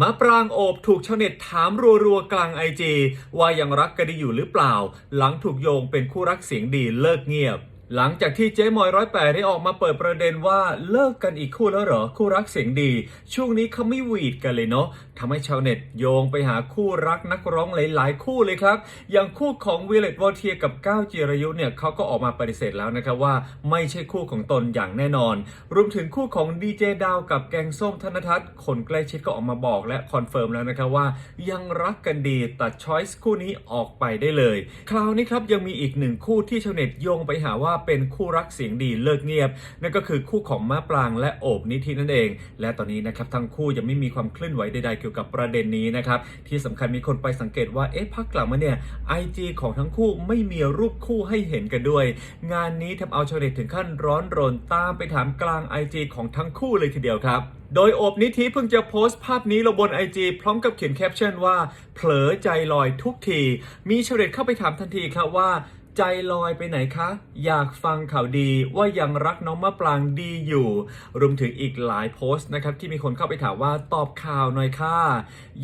มะปรางโอบถูกชาวเน็ตถามรัวๆ กลางไอจีว่ายังรักกันดีอยู่หรือเปล่า หลังถูกโยงเป็นคู่รักเสียงดีเลิกเงียบ หลังจากที่เจ๊มอยร้อยแปดได้ออกมาเปิดประเด็นว่าเลิกกันอีกคู่แล้วเหรอ คู่รักเสียงดี ช่วงนี้เขาไม่หวีดกันเลยเนาะทำให้ชาวเน็ตโยงไปหาคู่รักนักร้องหลาย ๆ คู่เลยครับ อย่างคู่ของวิเลตวอเทียกับก้าวจิรยุเนี่ยเขาก็ออกมาปฏิเสธแล้วนะครับว่าไม่ใช่คู่ของตนอย่างแน่นอน รวมถึงคู่ของดีเจดาวกับแกงส้มธนทัศน์คนใกล้ชิดก็ออกมาบอกและคอนเฟิร์มแล้วนะครับว่า ยังรักกันดีตัดช้อยส์คู่นี้ออกไปได้เลย คราวนี้ครับยังมีอีกหนึ่งคู่ที่ชาวเน็ตโยงไปหาว่าเป็นคู่รักเสียงดีเลิกเงียบ นั่นก็คือคู่ของมะปรางและโอบนิธินั่นเอง และตอนนี้นะครับทั้งคู่ยังไม่มีความเคลื่อนไหวใดๆเกี่ยวกับประเด็นนี้นะครับที่สำคัญมีคนไปสังเกตว่าเอ๊ะพักหลังมาเนี่ยไอจของทั้งคู่ไม่มีรูปคู่ให้เห็นกันด้วย งานนี้ทำเอาชาวเน็ตถึงขั้นร้อนรนตามไปถามกลาง IG ของทั้งคู่เลยทีเดียวครับโดยโอบนิธิเพิ่งจะโพสต์ภาพนี้ลงบน IG พร้อมกับเขียนแคปชั่นว่า เผลอใจลอยทุกที มีชาวเน็ตเข้าไปถามทันทีครับว่า ใจลอยไปไหนคะ อยากฟังข่าวดีว่ายังรักน้องมะปรางดีอยู่ รวมถึงอีกหลายโพสต์นะครับที่มีคนเข้าไปถามว่าตอบข่าวหน่อยค่ะ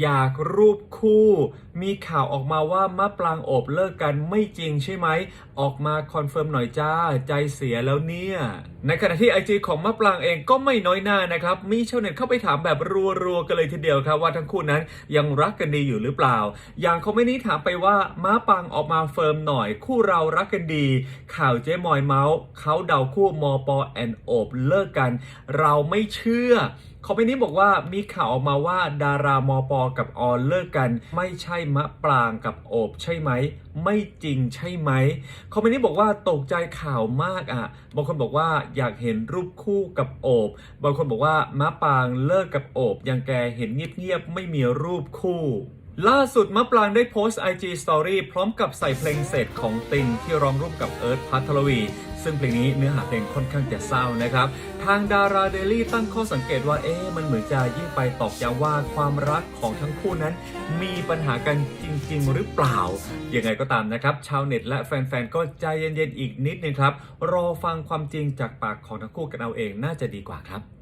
อยากรูปคู่ มีข่าวออกมาว่ามะปรางโอบเลิกกันไม่จริงใช่ไหม ออกมาคอนเฟิร์มหน่อยจ้า ใจเสียแล้วเนี่ยในขณะที่ไอจีของมะปรางเองก็ไม่น้อยหน้านะครับ มีชาวเน็ตเข้าไปถามแบบรัวๆกันเลยทีเดียวครับว่าทั้งคู่นั้นยังรักกันดีอยู่หรือเปล่า อย่างคอมเมนต์นี้ถามไปว่ามะปรางออกมาเฟิร์มหน่อย คู่เรารักกันดี ข่าวเจ๊มอยเมาส์เขาเดาคู่มอปอแอนโอบเลิกกัน เราไม่เชื่อ คอมเมนต์นี้บอกว่ามีข่าวออกมาว่าดารามอปอกับออนเลิกกัน ไม่ใช่มะปรางกับโอบใช่ไหม ไม่จริงใช่ไหมคอมเมนต์นี้บอกว่าตกใจข่าวมากอะบางคนบอกว่าอยากเห็นรูปคู่กับโอบบางคนบอกว่ามะปรางเลิกกับโอบ ยังแกเห็นเงียบๆไม่มีรูปคู่ล่าสุดมะปรางได้โพสต์ IG Story พร้อมกับใส่เพลงเสร็จของตินที่ร้องร่วมกับเอิร์ธพัทรวี ซึ่งเพลงนี้เนื้อหาเพลงค่อนข้างจะเศร้านะครับ ทางดาราเดลี่ตั้งข้อสังเกตว่าเอ๊ะมันเหมือนจะยิ่งไปตอกย้ำว่าความรักของทั้งคู่นั้น มีปัญหากันจริง ๆ หรือเปล่า ยังไงก็ตามนะครับ ชาวเน็ตและแฟนๆ ก็ใจเย็นๆ อีกนิดนึงครับ รอฟังความจริงจากปากของทั้งคู่กันเอาเองน่าจะดีกว่าครับ